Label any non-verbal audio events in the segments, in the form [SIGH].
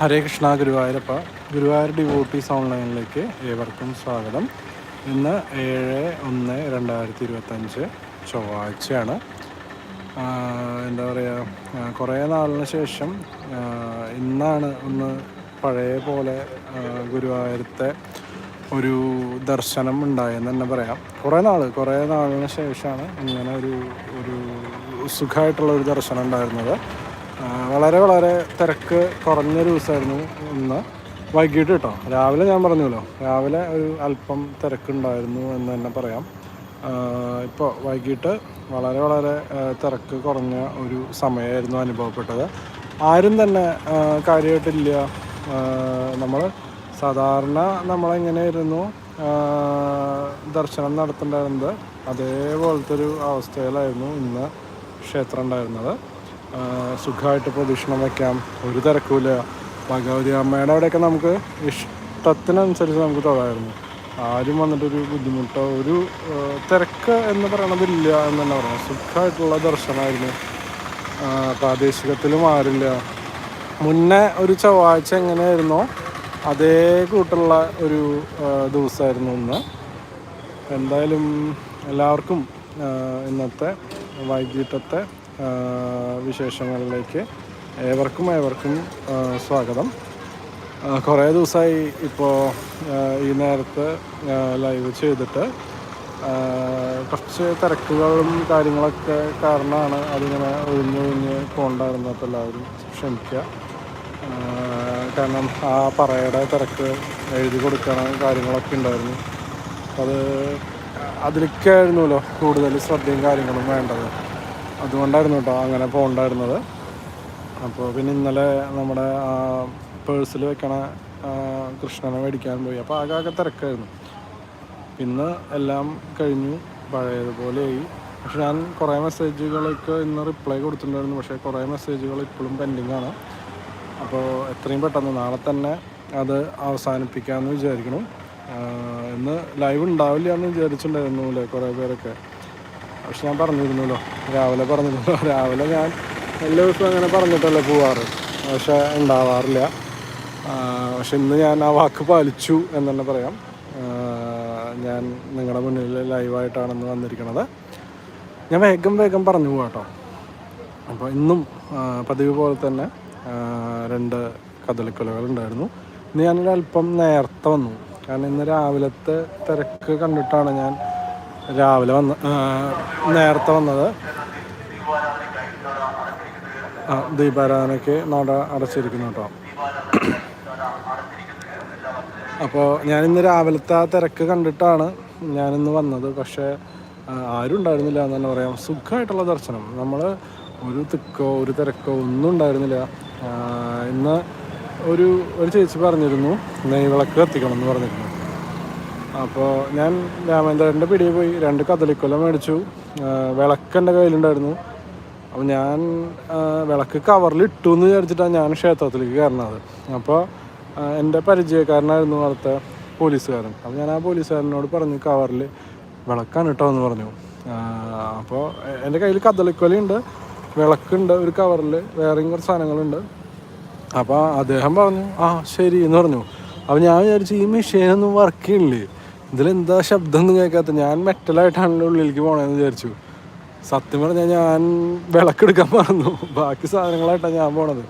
ഹരേ Krishna Guruvayurappa. Guruvayur devotees ഓൺലൈനിലേക്ക് ഏവർക്കും സ്വാഗതം. ഇന്ന് ഏഴ് ഒന്ന് രണ്ടായിരത്തി ഇരുപത്തഞ്ച് ചൊവ്വാഴ്ചയാണ് എന്താ പറയുക കുറേ നാളിന് ശേഷം ഇന്നാണ് ഒന്ന് പഴയ പോലെ ഗുരുവായൂരത്തെ ഒരു ദർശനം ഉണ്ടായെന്ന് തന്നെ പറയാം. കുറേ നാൾ കുറേ നാളിന് ശേഷമാണ് ഇങ്ങനെ ഒരു ഒരു സുഖമായിട്ടുള്ള ഒരു ദർശനം ഉണ്ടായിരുന്നത്. വളരെ വളരെ തിരക്ക് കുറഞ്ഞ ഒരു ദിവസമായിരുന്നു ഇന്ന്. വൈകിട്ട് കേട്ടോ രാവിലെ ഞാൻ പറഞ്ഞല്ലോ. രാവിലെ ഒരു അല്പം തിരക്കുണ്ടായിരുന്നു എന്ന് തന്നെ പറയാം. ഇപ്പോൾ വൈകിട്ട് വളരെ വളരെ തിരക്ക് കുറഞ്ഞ ഒരു സമയമായിരുന്നു അനുഭവപ്പെട്ടത്. ആരും തന്നെ കാര്യമായിട്ടില്ല. നമ്മൾ സാധാരണ നമ്മളെങ്ങനെയായിരുന്നു ദർശനം നടത്തേണ്ടിയിരുന്നത് അതേപോലത്തെ ഒരു അവസ്ഥയിലായിരുന്നു ഇന്ന് ക്ഷേത്രം ഉണ്ടായിരുന്നത്. സുഖമായിട്ട് പ്രദക്ഷിണം വയ്ക്കാം ഒരു തിരക്കൂല ഭഗവതി അമ്മയുടെ അവിടെയൊക്കെ നമുക്ക് ഇഷ്ടത്തിനനുസരിച്ച് നമുക്ക് തൊഴായിരുന്നു ആരും വന്നിട്ടൊരു ബുദ്ധിമുട്ടോ ഒരു തിരക്ക് എന്ന് പറയണതില്ല എന്ന് തന്നെ പറയാം സുഖമായിട്ടുള്ള ദർശനമായിരുന്നു. പ്രാദേശികത്തിലും ആരില്ല മുന്നേ ഒരു ചൊവ്വാഴ്ച എങ്ങനെയായിരുന്നോ അതേ കൂട്ടുള്ള ഒരു ദിവസമായിരുന്നു ഇന്ന്. എന്തായാലും എല്ലാവർക്കും ഇന്നത്തെ വൈകിട്ടത്തെ വിശേഷങ്ങളിലേക്ക് ഏവർക്കും ഏവർക്കും സ്വാഗതം. കുറേ ദിവസമായി ഇപ്പോൾ ഈ നേരത്ത് ലൈവ് ചെയ്തിട്ട് കുറച്ച് തിരക്കുകളും കാര്യങ്ങളൊക്കെ കാരണമാണ് അതിങ്ങനെ ഒഴിഞ്ഞ് ഒഴിഞ്ഞ് പോകണ്ടായിരുന്നത് അപ്പോൾ എല്ലാവരും ക്ഷമിക്കുക. കാരണം ആ പറയുടെ തിരക്ക് എഴുതി കൊടുക്കണം കാര്യങ്ങളൊക്കെ ഉണ്ടായിരുന്നു. അത് അത് അതിലേക്കായിരുന്നല്ലോ കൂടുതൽ ശ്രദ്ധയും കാര്യങ്ങളും വേണ്ടത്. അതുകൊണ്ടായിരുന്നു കേട്ടോ അങ്ങനെ പോകണ്ടായിരുന്നത്. അപ്പോൾ പിന്നെ ഇന്നലെ നമ്മുടെ പേഴ്സിൽ വെക്കണ കൃഷ്ണനെ മേടിക്കാൻ പോയി. അപ്പോൾ ആകെ ആകെ തിരക്കായിരുന്നു. ഇന്ന് എല്ലാം കഴിഞ്ഞു പഴയതുപോലെയായി. പക്ഷെ ഞാൻ കുറേ മെസ്സേജുകളൊക്കെ ഇന്ന് റിപ്ലൈ കൊടുത്തിട്ടുണ്ടായിരുന്നു. പക്ഷേ കുറേ മെസ്സേജുകൾ ഇപ്പോഴും പെൻഡിങ് ആണ് അപ്പോൾ എത്രയും പെട്ടെന്ന് നാളെ തന്നെ അത് അവസാനിപ്പിക്കാമെന്ന് വിചാരിക്കണം ഇന്ന് ലൈവ് ഉണ്ടാവില്ല എന്ന് വിചാരിച്ചിട്ടുണ്ടായിരുന്നു അല്ലേ കുറേ പേരൊക്കെ? പക്ഷെ ഞാൻ പറഞ്ഞിരുന്നല്ലോ രാവിലെ പറഞ്ഞിരുന്നു രാവിലെ ഞാൻ എല്ലാ ദിവസവും അങ്ങനെ പറഞ്ഞിട്ടല്ലേ പോവാറ്. പക്ഷെ ഉണ്ടാവാറില്ല. പക്ഷെ ഇന്ന് ഞാൻ ആ വാക്ക് പാലിച്ചു എന്ന് തന്നെ പറയാം. ഞാൻ നിങ്ങളുടെ മുന്നിൽ ലൈവായിട്ടാണെന്ന് വന്നിരിക്കുന്നത് ഞാൻ വേഗം വേഗം പറഞ്ഞു പോവാട്ടോ അപ്പോൾ ഇന്നും പതിവ് പോലെ തന്നെ രണ്ട് കദളിക്കൊലകൾ ഉണ്ടായിരുന്നു. ഇന്ന് ഞാനൊരു അല്പം നേരത്തെ വന്നു. കാരണം ഇന്ന് രാവിലത്തെ തിരക്ക് കണ്ടിട്ടാണ് ഞാൻ രാവിലെ വന്ന് നേരത്തെ വന്നത്. ദീപാരാധനയ്ക്ക് നട അടച്ചിരിക്കുന്നു കേട്ടോ. അപ്പോൾ ഞാനിന്ന് രാവിലത്തെ ആ തിരക്ക് കണ്ടിട്ടാണ് ഞാനിന്ന് വന്നത്. പക്ഷേ ആരും ഉണ്ടായിരുന്നില്ല എന്ന് തന്നെ പറയാം. സുഖമായിട്ടുള്ള ദർശനം. നമ്മൾ ഒരു തിക്കോ ഒരു തിരക്കോ ഒന്നും ഉണ്ടായിരുന്നില്ല. ഇന്ന് ഒരു ഒരു ചേച്ചി പറഞ്ഞിരുന്നു നെയ്വിളക്ക് കത്തിക്കണം എന്ന് പറഞ്ഞിരുന്നു. അപ്പോൾ ഞാൻ രാമേന്ദ്രന്റെ പിടിയിൽ പോയി രണ്ട് കദളിക്കൊല മേടിച്ചു. വിളക്ക് എന്റെ കയ്യിലുണ്ടായിരുന്നു. അപ്പോൾ ഞാൻ വിളക്ക് കവറിൽ ഇട്ടു എന്ന് വിചാരിച്ചിട്ടാണ് ഞാൻ ക്ഷേത്രത്തിലേക്ക് കയറുന്നത്. അപ്പോൾ എന്റെ പരിചയക്കാരനായിരുന്നു അവിടുത്തെ പോലീസുകാരൻ. അപ്പോൾ ഞാൻ ആ പോലീസുകാരനോട് പറഞ്ഞു കവറിൽ വിളക്കാണ് കേട്ടോ എന്ന് പറഞ്ഞു. അപ്പോൾ എന്റെ കയ്യിൽ കദളിക്കൊലയുണ്ട് വിളക്കുണ്ട് ഒരു കവറിൽ വേറെയും കുറച്ച് സാധനങ്ങളുണ്ട്. അപ്പോൾ അദ്ദേഹം പറഞ്ഞു ആ ശരി എന്ന് പറഞ്ഞു. അപ്പോൾ ഞാൻ വിചാരിച്ചു ഈ മെഷീനൊന്നും വർക്ക് ചെയ്യണില്ലേ? ഇതിലെന്താ ശബ്ദം ഒന്നും കേൾക്കാത്ത? ഞാൻ മെറ്റലായിട്ടാണല്ലോ ഉള്ളിലേക്ക് പോകണമെന്ന് വിചാരിച്ചു. സത്യം പറഞ്ഞാൽ ഞാൻ വിളക്കെടുക്കാൻ മറന്നു. ബാക്കി സാധനങ്ങളായിട്ടാണ് ഞാൻ പോണത്.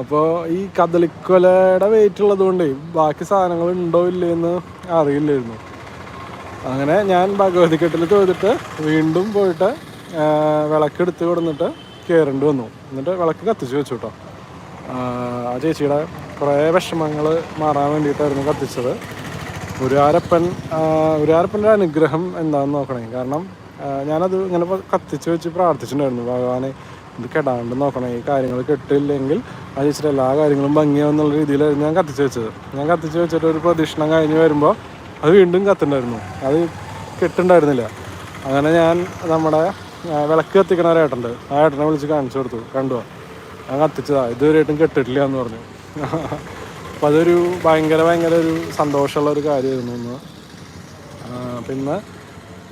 അപ്പോൾ ഈ കദളിക്കൊലയുടെ വെയിറ്റ് ഉള്ളത് കൊണ്ടേ ബാക്കി സാധനങ്ങൾ ഉണ്ടോ ഇല്ലയെന്ന് അറിയില്ലായിരുന്നു. അങ്ങനെ ഞാൻ ഭഗവതിക്കെട്ടിൽ തൊഴുതിട്ട് വീണ്ടും പോയിട്ട് വിളക്കെടുത്ത് കൊടുന്നിട്ട് കയറേണ്ടി വന്നു. എന്നിട്ട് വിളക്ക് കത്തിച്ച് വെച്ചു കേട്ടോ ആ ചേച്ചിയുടെ കുറേ വിഷമങ്ങൾ മാറാൻ വേണ്ടിയിട്ടായിരുന്നു കത്തിച്ചത്. ഗുരുവാരപ്പൻ ഗുരുവാരപ്പന്റെ അനുഗ്രഹം എന്താണെന്ന് നോക്കണേ. കാരണം ഞാനത് ഇങ്ങനെ കത്തിച്ച് വെച്ച് പ്രാർത്ഥിച്ചിട്ടുണ്ടായിരുന്നു. ഭഗവാനെ ഇത് കെടാണ്ട് നോക്കണം. ഈ കാര്യങ്ങൾ കെട്ടില്ലെങ്കിൽ ആ ചേച്ചിയുടെ എല്ലാ കാര്യങ്ങളും ഭംഗിയാവുന്നുള്ള രീതിയിലായിരുന്നു ഞാൻ കത്തിച്ച് വെച്ചത്. ഞാൻ കത്തിച്ച് വെച്ചിട്ട് ഒരു പ്രദക്ഷിണം കഴിഞ്ഞ് വരുമ്പോൾ അത് വീണ്ടും കത്തുണ്ടായിരുന്നു. അത് കെട്ടുണ്ടായിരുന്നില്ല. അങ്ങനെ ഞാൻ നമ്മുടെ വിളക്ക് കത്തിക്കണ ഒരു ഏട്ടന്റെ ആ ഏട്ടനെ വിളിച്ച് കാണിച്ചു കൊടുത്തു. കണ്ടു? ഞാൻ കത്തിച്ചതാ. ഇതുവരെയായിട്ടും കെട്ടിട്ടില്ല എന്ന് പറഞ്ഞു. [LAUGHS] അപ്പോൾ അതൊരു ഭയങ്കര ഭയങ്കര ഒരു സന്തോഷമുള്ള ഒരു കാര്യമായിരുന്നു ഇന്ന്. പിന്നെ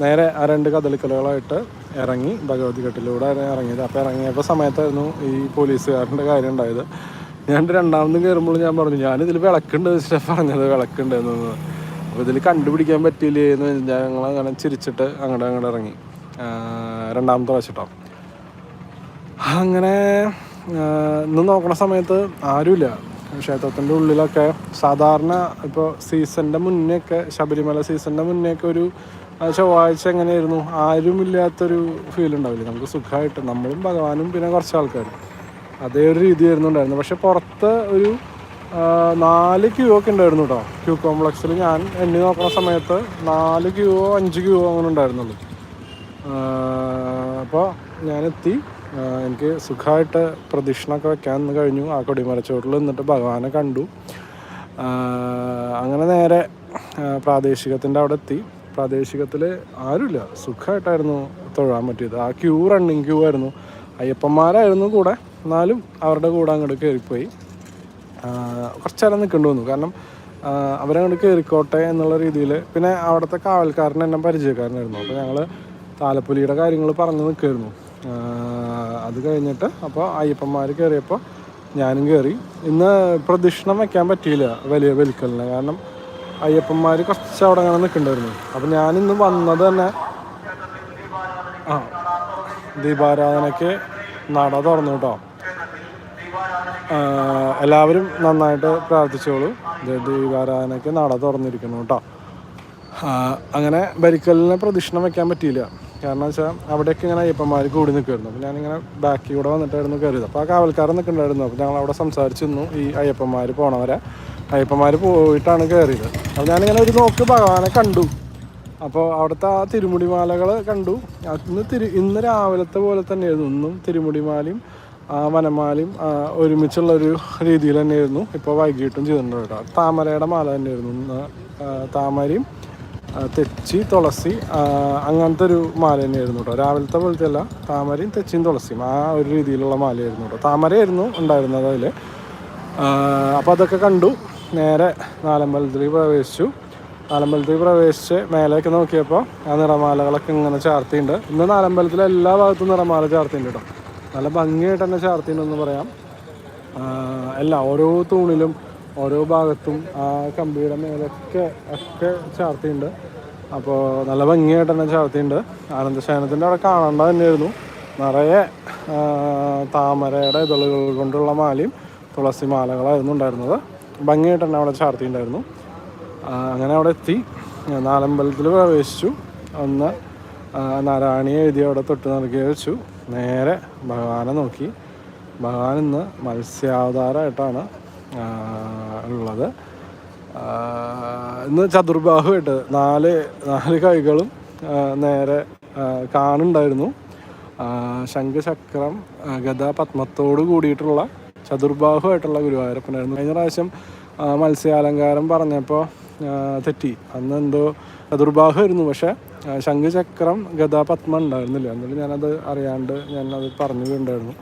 നേരെ ആ രണ്ട് കഥലിക്കലുകളായിട്ട് ഇറങ്ങി ഭഗവതി കെട്ടിലൂടെ ഇറങ്ങിയത്. അപ്പോൾ ഇറങ്ങിയപ്പോൾ സമയത്തായിരുന്നു ഈ പോലീസുകാരന്റെ കാര്യം ഉണ്ടായത്. ഞാൻ രണ്ടാമതും കയറുമ്പോൾ ഞാൻ പറഞ്ഞു ഞാനിതിൽ വിളക്കുണ്ട് സ്റ്റെഫ് പറഞ്ഞത് വിളക്കുണ്ട് എന്ന് അപ്പോൾ ഇതിൽ കണ്ടുപിടിക്കാൻ പറ്റിയില്ലേ എന്ന് ഞങ്ങൾ അങ്ങനെ ചിരിച്ചിട്ട് അങ്ങോട്ട് അങ്ങോട്ട് ഇറങ്ങി. രണ്ടാമത്തെ പ്രാവശ്യം അങ്ങനെ ഇന്ന് നോക്കണ സമയത്ത് ആരുമില്ല. ക്ഷേത്രത്തിന്റെ ഉള്ളിലൊക്കെ സാധാരണ ഇപ്പോൾ സീസണിന്റെ മുന്നേ ഒക്കെ ശബരിമല സീസണിന്റെ മുന്നേ ഒക്കെ ഒരു ചൊവ്വാഴ്ച എങ്ങനെയായിരുന്നു? ആരുമില്ലാത്തൊരു ഫീൽ ഉണ്ടാവില്ല? നമുക്ക് സുഖമായിട്ട് നമ്മളും ഭഗവാനും പിന്നെ കുറച്ച് ആൾക്കാരും. അതേ ഒരു രീതിയായിരുന്നു ഉണ്ടായിരുന്നു പക്ഷെ പുറത്ത് ഒരു നാല് ക്യൂ ഒക്കെ ഉണ്ടായിരുന്നു കേട്ടോ ക്യൂ കോംപ്ലക്സിൽ ഞാൻ എണ്ണി നോക്കുന്ന സമയത്ത് നാല് ക്യൂ അഞ്ച് ക്യൂ അങ്ങനെ ഉണ്ടായിരുന്നുള്ളൂ. അപ്പോൾ ഞാനെത്തി. എനിക്ക് സുഖമായിട്ട് പ്രദക്ഷിണമൊക്കെ വെക്കാൻ കഴിഞ്ഞു. ആ കൊടിമരച്ചോട്ടിൽ നിന്നിട്ട് ഭഗവാനെ കണ്ടു. അങ്ങനെ നേരെ പ്രാദേശികത്തിന്റെ അവിടെ എത്തി. പ്രാദേശികത്തിൽ ആരുമില്ല. സുഖമായിട്ടായിരുന്നു തൊഴാൻ പറ്റിയത്. ആ ക്യൂ റണ്ണിങ് ക്യൂ ആയിരുന്നു. അയ്യപ്പന്മാരായിരുന്നു കൂടെ. എന്നാലും അവരുടെ കൂടെ അങ്ങോട്ട് കയറിപ്പോയി. കുറച്ച് നേരം നിൽക്കേണ്ടി വന്നു. കാരണം അവരങ്ങോട്ട് കയറിക്കോട്ടെ എന്നുള്ള രീതിയിൽ പിന്നെ അവിടുത്തെ കാവൽക്കാരൻ എന്നെ പരിചയക്കാരനായിരുന്നു. അപ്പോൾ ഞങ്ങൾ താലപ്പൊലിയുടെ കാര്യങ്ങൾ പറഞ്ഞു നിൽക്കുമായിരുന്നു അത് കഴിഞ്ഞിട്ട് അപ്പോൾ അയ്യപ്പന്മാർ കയറിയപ്പോൾ ഞാനും കയറി. ഇന്ന് പ്രദക്ഷിണം വയ്ക്കാൻ പറ്റിയില്ല വലിയ വലിക്കലിന് കാരണം അയ്യപ്പന്മാർ കുറച്ച് അവിടെ അങ്ങനെ നിൽക്കണ്ടായിരുന്നു അപ്പം ഞാനിന്ന് വന്നത് തന്നെ ആ ദീപാരാധനയ്ക്ക് നട തുറന്നു കേട്ടോ. എല്ലാവരും നന്നായിട്ട് പ്രാർത്ഥിച്ചോളൂ. ദീപാരാധനയ്ക്ക് നട തുറന്നിരിക്കുന്നു കേട്ടോ. അങ്ങനെ ബരിക്കലിനെ പ്രദക്ഷിണം വയ്ക്കാൻ പറ്റിയില്ല. കാരണം വെച്ചാൽ അവിടെയൊക്കെ ഇങ്ങനെ അയ്യപ്പന്മാർ കൂടി നിൽക്കുമായിരുന്നു അപ്പോൾ ഞാനിങ്ങനെ ബാക്കിൽ കൂടെ വന്നിട്ടായിരുന്നു കയറിയത് അപ്പോൾ ആ കാവൽക്കാരൻ നിൽക്കുന്നുണ്ടായിരുന്നു അപ്പോൾ ഞങ്ങൾ അവിടെ നിന്നു ഈ അയ്യപ്പന്മാർ പോണവരെ. അയ്യപ്പന്മാർ പോയിട്ടാണ് കയറിയത് അപ്പോൾ ഞാനിങ്ങനെ ഒരു നോക്ക് ഭഗവാനെ കണ്ടു. അപ്പോൾ അവിടുത്തെ ആ തിരുമുടിമാലകൾ കണ്ടു. അന്ന് തിരു ഇന്ന് രാവിലത്തെ പോലെ തന്നെയായിരുന്നു. ഇന്നും തിരുമുടിമാലയും ആ വനമാലയും ഒരുമിച്ചുള്ള ഒരു രീതിയിൽ തന്നെയായിരുന്നു. ഇപ്പോൾ വൈകിട്ടും ചെയ്തിട്ടുണ്ട് കേട്ടോ. താമരയുടെ മാല തന്നെയായിരുന്നു. താമരയും തെച്ചി തുളസി അങ്ങനത്തെ ഒരു മാല തന്നെയായിരുന്നു കേട്ടോ. രാവിലത്തെ പോലത്തെ അല്ല താമരയും തെച്ചിയും തുളസിയും. ആ ഒരു രീതിയിലുള്ള മാലയായിരുന്നു കേട്ടോ. താമരയായിരുന്നു ഉണ്ടായിരുന്നത് അതിൽ അപ്പോൾ അതൊക്കെ കണ്ടു. നേരെ നാലമ്പലത്തിൽ പ്രവേശിച്ചു. നാലമ്പലത്തിൽ പ്രവേശിച്ച് മേലേക്ക് നോക്കിയപ്പോൾ ആ നിറമാലകളൊക്കെ ഇങ്ങനെ ചാർത്തിയുണ്ട്. ഇന്ന് നാലമ്പലത്തിൽ എല്ലാ ഭാഗത്തും നിറമാല ചാർത്തിയുണ്ട് കേട്ടോ. നല്ല ഭംഗിയായിട്ട് തന്നെ ചാർത്തിയുണ്ടെന്ന് പറയാം. എല്ലാ ഓരോ തൂണിലും ഓരോ ഭാഗത്തും ആ കമ്പിയുടെ മേലൊക്കെ ഒക്കെ ചാർത്തിയുണ്ട്. അപ്പോൾ നല്ല ഭംഗിയായിട്ട് തന്നെ ചാർത്തിയുണ്ട്. ആനന്ദശയനത്തിന്റെ അവിടെ കാണേണ്ടത് തന്നെയായിരുന്നു. നിറയെ താമരയുടെ ഇതളുകൾ കൊണ്ടുള്ള മാലയും തുളസി മാലകളായിരുന്നു ഉണ്ടായിരുന്നത്. ഭംഗിയായിട്ട് തന്നെ അവിടെ ചാർത്തിയുണ്ടായിരുന്നു. അങ്ങനെ അവിടെ എത്തി. നാലമ്പലത്തിൽ പ്രവേശിച്ചു. ഒന്ന് നാരായണിയെ നാരായണി എഴുതി അവിടെ തൊട്ട് നൽകി വെച്ചു. നേരെ ഭഗവാനെ നോക്കി. ഭഗവാൻ ഇന്ന് മത്സ്യാവതാരമായിട്ടാണ് ഉള്ളത്. ഇന്ന് ചതുർബാഹുമായിട്ട് നാല് നാല് കൈകളും നേരെ കാണുണ്ടായിരുന്നു. ശംഖചക്രം ഗത പത്മത്തോട് കൂടിയിട്ടുള്ള ചതുർബാഹുമായിട്ടുള്ള ഗുരുവായൂരപ്പനായിരുന്നു. കഴിഞ്ഞ പ്രാവശ്യം മത്സ്യാലങ്കാരം പറഞ്ഞപ്പോൾ തെറ്റി. അന്ന് എന്തോ ചതുർബാഹുമായിരുന്നു പക്ഷേ ശംഖചക്രം ഗത പത്മ ഉണ്ടായിരുന്നില്ല. എന്നിട്ട് ഞാനത് അറിയാണ്ട് ഞാനത് പറഞ്ഞിട്ടുണ്ടായിരുന്നു.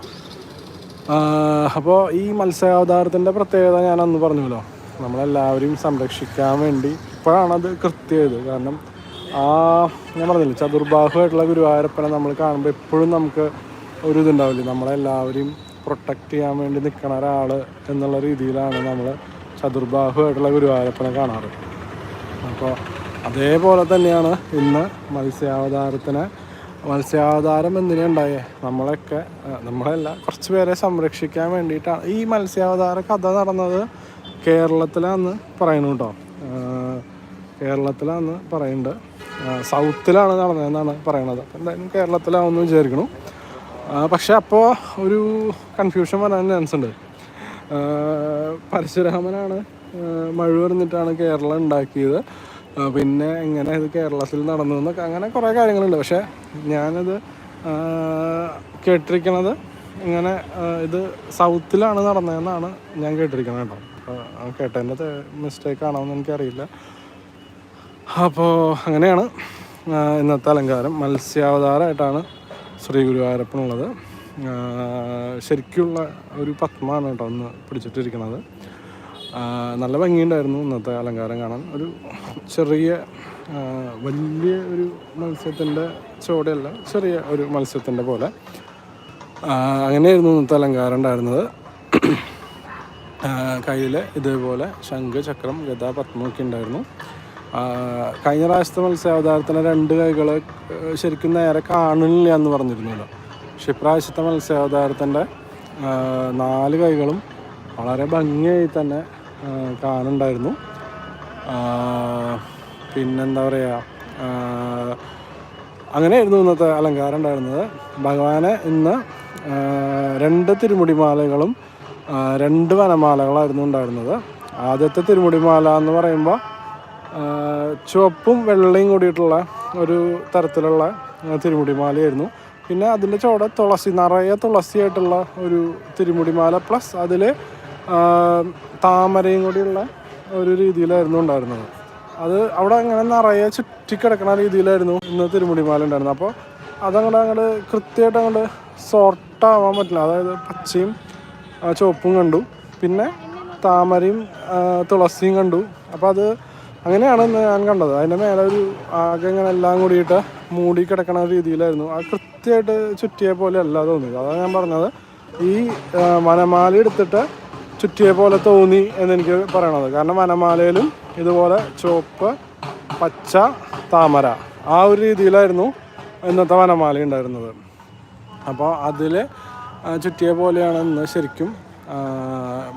അപ്പോൾ ഈ മത്സ്യാവതാരത്തിന്റെ പ്രത്യേകത ഞാൻ അന്ന് പറഞ്ഞല്ലോ നമ്മളെല്ലാവരെയും സംരക്ഷിക്കാൻ വേണ്ടി ഇപ്പോഴാണത് കൃത്യമായത്. കാരണം ആ ഞാൻ പറഞ്ഞില്ല ചതുർബാഹുമായിട്ടുള്ള ഗുരുവായൂരപ്പനെ നമ്മൾ കാണുമ്പോൾ എപ്പോഴും നമുക്ക് ഒരു ഇതുണ്ടാവില്ലേ? നമ്മളെല്ലാവരെയും പ്രൊട്ടക്റ്റ് ചെയ്യാൻ വേണ്ടി നിൽക്കണ ഒരാൾ എന്നുള്ള രീതിയിലാണ് നമ്മൾ ചതുർബാഹുമായിട്ടുള്ള ഗുരുവായൂരപ്പനെ കാണാറ്. അപ്പോൾ അതേപോലെ തന്നെയാണ് ഇന്ന് മത്സ്യാവതാരത്തിന് മത്സ്യാവതാരം എന്തിനാ ഉണ്ടായേ നമ്മളൊക്കെ നമ്മളല്ല കുറച്ച് പേരെ സംരക്ഷിക്കാൻ വേണ്ടിയിട്ടാണ്. ഈ മത്സ്യാവതാര കഥ നടന്നത് കേരളത്തിലാന്ന് പറയുന്നു കേട്ടോ കേരളത്തിലാന്ന് പറയുന്നുണ്ട്. സൗത്തിലാണ് നടന്നതെന്നാണ് പറയണത്. എന്തായാലും കേരളത്തിലാവുമെന്ന് വിചാരിക്കണം പക്ഷെ അപ്പോൾ ഒരു കൺഫ്യൂഷൻ വരാൻ ചാൻസ് ഉണ്ട്. പരശുരാമനാണ് മഴ പറഞ്ഞിട്ടാണ് കേരളം ഉണ്ടാക്കിയത്. പിന്നെ എങ്ങനെ ഇത് കേരളത്തിൽ നടന്നു എന്നൊക്കെ അങ്ങനെ കുറേ കാര്യങ്ങളുണ്ട്. പക്ഷേ ഞാനത് കേട്ടിരിക്കണത് ഇങ്ങനെ ഇത് സൗത്തിലാണ് നടന്നതെന്നാണ് ഞാൻ കേട്ടിരിക്കുന്നത് കേട്ടോ. കേട്ടതിന്റെ മിസ്റ്റേക്ക് ആണോ എന്ന് എനിക്കറിയില്ല. അപ്പോൾ അങ്ങനെയാണ് ഇന്നത്തെ അലങ്കാരം. മത്സ്യാവതാരമായിട്ടാണ് ശ്രീ ഗുരുവായൂരപ്പനുള്ളത്. ശരിക്കുള്ള ഒരു പത്മമാണ് കേട്ടോ ഒന്ന് പിടിച്ചിട്ടിരിക്കുന്നത് നല്ല ഭംഗിയുണ്ടായിരുന്നു ഇന്നത്തെ അലങ്കാരം കാണാൻ. ഒരു ചെറിയ വലിയ ഒരു മത്സ്യത്തിന്റെ ചോടയല്ല ചെറിയ ഒരു മത്സ്യത്തിന്റെ പോലെ. അങ്ങനെയായിരുന്നു ഇന്നത്തെ അലങ്കാരം ഉണ്ടായിരുന്നത്. കയ്യിൽ ഇതേപോലെ ശംഖ് ചക്രം ഗത പത്മൊക്കെ ഉണ്ടായിരുന്നു. കഴിഞ്ഞ പ്രാവശ്യത്തെ മത്സ്യാവതാരത്തിന് രണ്ട് കൈകൾ ശരിക്കും നേരെ കാണില്ല എന്ന് പറഞ്ഞിരുന്നല്ലോ. പക്ഷെ ഇപ്രാവശ്യത്തെ മത്സ്യാവതാരത്തിന്റെ നാല് കൈകളും വളരെ ഭംഗിയായി തന്നെ കാണുന്നുണ്ടായിരുന്നു ആ, പിന്നെന്താ പറയുക അങ്ങനെയായിരുന്നു ഇന്നത്തെ അലങ്കാരം ഉണ്ടായിരുന്നത് ഭഗവാനെ ഇന്ന് രണ്ട് തിരുമുടിമാലകളും രണ്ട് വനമാലകളായിരുന്നു ഉണ്ടായിരുന്നത്. ആദ്യത്തെ തിരുമുടിമാല എന്ന് പറയുമ്പോൾ ചുവപ്പും വെള്ളയും കൂടിയിട്ടുള്ള ഒരു തരത്തിലുള്ള തിരുമുടിമാലയായിരുന്നു. പിന്നെ അതിന്റെ ചുവടെ തുളസി നിറയെ തുളസിയായിട്ടുള്ള ഒരു തിരുമുടിമാല പ്ലസ് അതിൽ താമരയും കൂടിയുള്ള ഒരു രീതിയിലായിരുന്നു ഉണ്ടായിരുന്നത്. അത് അവിടെ അങ്ങനെ നിറയെ ചുറ്റിക്കിടക്കണ രീതിയിലായിരുന്നു ഇന്ന് തിരുമുടിമാല ഉണ്ടായിരുന്നത്. അപ്പോൾ അതങ്ങോട്ട് അങ്ങോട്ട് കൃത്യമായിട്ട് അങ്ങോട്ട് സോർട്ട് ആവാൻ പറ്റില്ല. അതായത് പച്ചയും ചുവപ്പും കണ്ടു. പിന്നെ താമരയും തുളസിയും കണ്ടു. അപ്പോൾ അത് അങ്ങനെയാണ് ഞാൻ കണ്ടത്. അതിന്റെ മേലെ ഒരു ആകെ ഇങ്ങനെ എല്ലാം കൂടിയിട്ട് മൂടി കിടക്കണ രീതിയിലായിരുന്നു. അത് കൃത്യമായിട്ട് ചുറ്റിയെ പോലെ അല്ല തോന്നിയത്. അതാണ് ഞാൻ പറഞ്ഞത്. ഈ വനമാല എടുത്തിട്ട് ചുറ്റിയെ പോലെ തോന്നി എന്നെനിക്ക് പറയണത്. കാരണം വനമാലയിലും ഇതുപോലെ ചുവപ്പ് പച്ച താമര ആ ഒരു രീതിയിലായിരുന്നു ഇന്നത്തെ വനമാല ഉണ്ടായിരുന്നത്. അപ്പോൾ അതിൽ ചുറ്റിയ പോലെയാണ് ഇന്ന് ശരിക്കും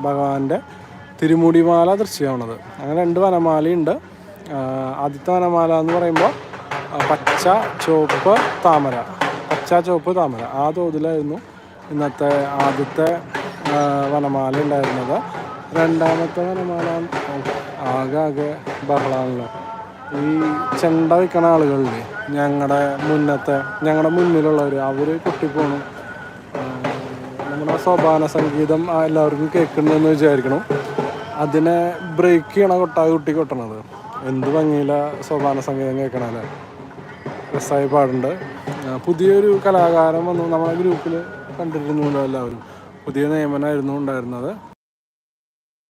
ഭഗവാന്റെ തിരുമുടിമാല ദൃശ്യമാണത്. അങ്ങനെ രണ്ട് വനമാലയുണ്ട്. ആദ്യത്തെ വനമാല എന്ന് പറയുമ്പോൾ പച്ച ചുവപ്പ് താമര. പച്ച ചുവപ്പ് താമര. ആ തോതിലായിരുന്നു ഇന്നത്തെ ആദ്യത്തെ വനമാല ഉണ്ടായിരുന്നത്. രണ്ടാമത്തെ വനമാല ആകെ ആകെ ബഹളാണല്ലോ. ഈ ചെണ്ട വയ്ക്കണ ആളുകളില്ലേ ഞങ്ങളുടെ മുന്നത്തെ ഞങ്ങളുടെ മുന്നിലുള്ളവർ അവർ പൊട്ടിപ്പോണു ആഹ് നമ്മുടെ സോപാന സംഗീതം എല്ലാവർക്കും കേൾക്കണമെന്ന് വിചാരിക്കണം. അതിനെ ബ്രേക്ക് ചെയ്യണ കൊട്ടാ കുട്ടി കൊട്ടണത്. എന്ത് ഭംഗിയില്ല സോപാന സംഗീതം കേൾക്കണല്ലേ രസമായി പാടുണ്ട്. പുതിയൊരു കലാകാരൻ വന്നു. നമ്മുടെ ഗ്രൂപ്പിൽ കണ്ടിരുന്നല്ലോ എല്ലാവരും? പുതിയ നിയമനമായിരുന്നു ഉണ്ടായിരുന്നത്.